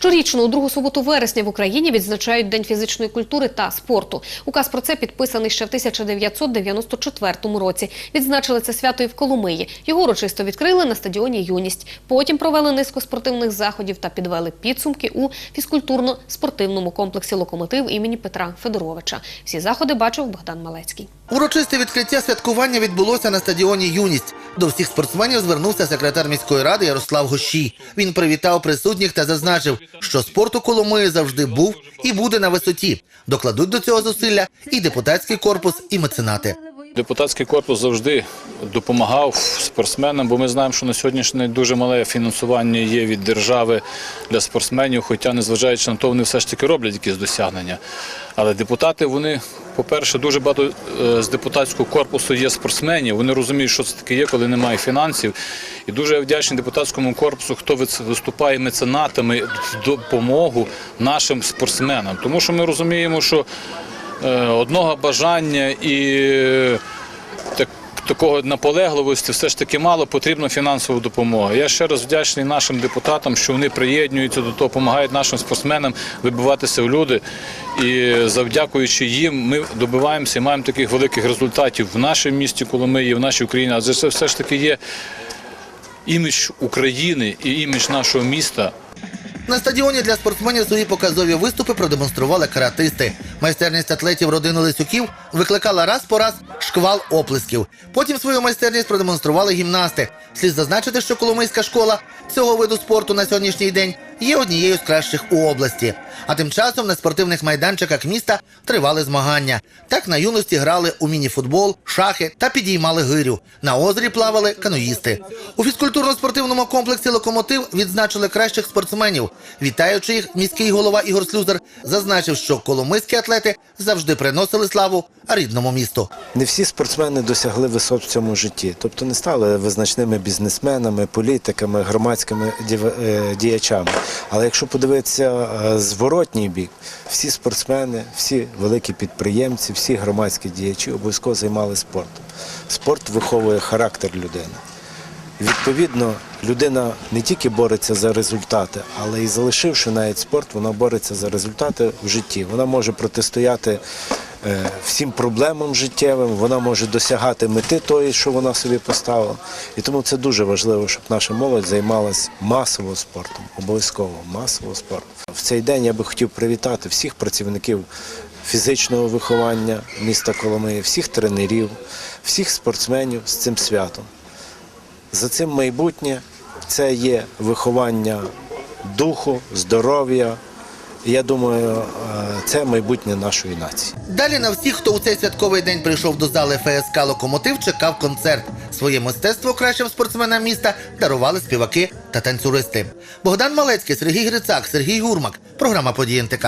Щорічно у другу суботу вересня в Україні відзначають День фізичної культури та спорту. Указ про це підписаний ще в 1994 році. Відзначили це свято і в Коломиї. Його урочисто відкрили на стадіоні Юність. Потім провели низку спортивних заходів та підвели підсумки у фізкультурно-спортивному комплексі Локомотив імені Петра Федоровича. Всі заходи бачив Богдан Малецький. Урочисте відкриття святкування відбулося на стадіоні Юність. До всіх спортсменів звернувся секретар міської ради Ярослав Гощій. Він привітав присутніх та зазначив, що спорт у Коломиї завжди був і буде на висоті. Докладуть до цього зусилля і депутатський корпус, і меценати. Депутатський корпус завжди допомагав спортсменам, бо ми знаємо, що на сьогоднішній дуже мале фінансування є від держави для спортсменів, хоча, незважаючи на то, вони все ж таки роблять якісь досягнення. Але депутати, вони, по-перше, дуже багато е, з депутатського корпусу є спортсменів. Вони розуміють, що це таке є, коли немає фінансів. І дуже вдячний депутатському корпусу, хто виступає меценатами в допомогу нашим спортсменам. Тому що ми розуміємо, що е, одного бажання і е, так, такого наполегливості все ж таки мало потрібна фінансова допомога. Я ще раз вдячний нашим депутатам, що вони приєднуються до того, допомагають нашим спортсменам вибиватися в люди. І завдякуючи їм, ми добиваємося і маємо таких великих результатів в нашому місті Коломиї, в нашій Україні. Адже це все ж таки є імідж України і імідж нашого міста. На стадіоні для спортсменів свої показові виступи продемонстрували каратисти. Майстерність атлетів родини Лисюків викликала раз по раз шквал оплесків. Потім свою майстерність продемонстрували гімнасти. Слід зазначити, що Коломийська школа цього виду спорту на сьогоднішній день є однією з кращих у області. А тим часом на спортивних майданчиках міста тривали змагання. Так на юності грали у мініфутбол, шахи та підіймали гирю. На озері плавали каноїсти. У фізкультурно-спортивному комплексі Локомотив відзначили кращих спортсменів. Вітаючи їх, міський голова Ігор Слюзер зазначив, що коломийські атлети завжди приносили славу рідному місту. Не всі спортсмени досягли висот в цьому житті, тобто не стали визначними бізнесменами, політиками, громадськими е, діячами. Але якщо подивитися е, зворотній бік, всі спортсмени, всі великі підприємці, всі громадські діячі обов'язково займалися спортом. Спорт виховує характер людини. Відповідно, людина не тільки бореться за результати, але і залишивши навіть спорт, вона бореться за результати в житті. Вона може протистояти всім проблемам життєвим, вона може досягати мети тої, що вона собі поставила. І тому це дуже важливо, щоб наша молодь займалась масово спортом, обов'язково масово спортом. В цей день я би хотів привітати всіх працівників фізичного виховання міста Коломиї, всіх тренерів, всіх спортсменів з цим святом. За цим майбутнє це є виховання духу, здоров'я. Я думаю, е, це майбутнє нашої нації. Далі на всіх, хто у цей святковий день прийшов до зали ФСК Локомотив, чекав концерт. Своє мистецтво кращим спортсменам міста дарували співаки та танцюристи. Богдан Малецький, Сергій Грицак, Сергій Гурмак. Програма «Події НТК».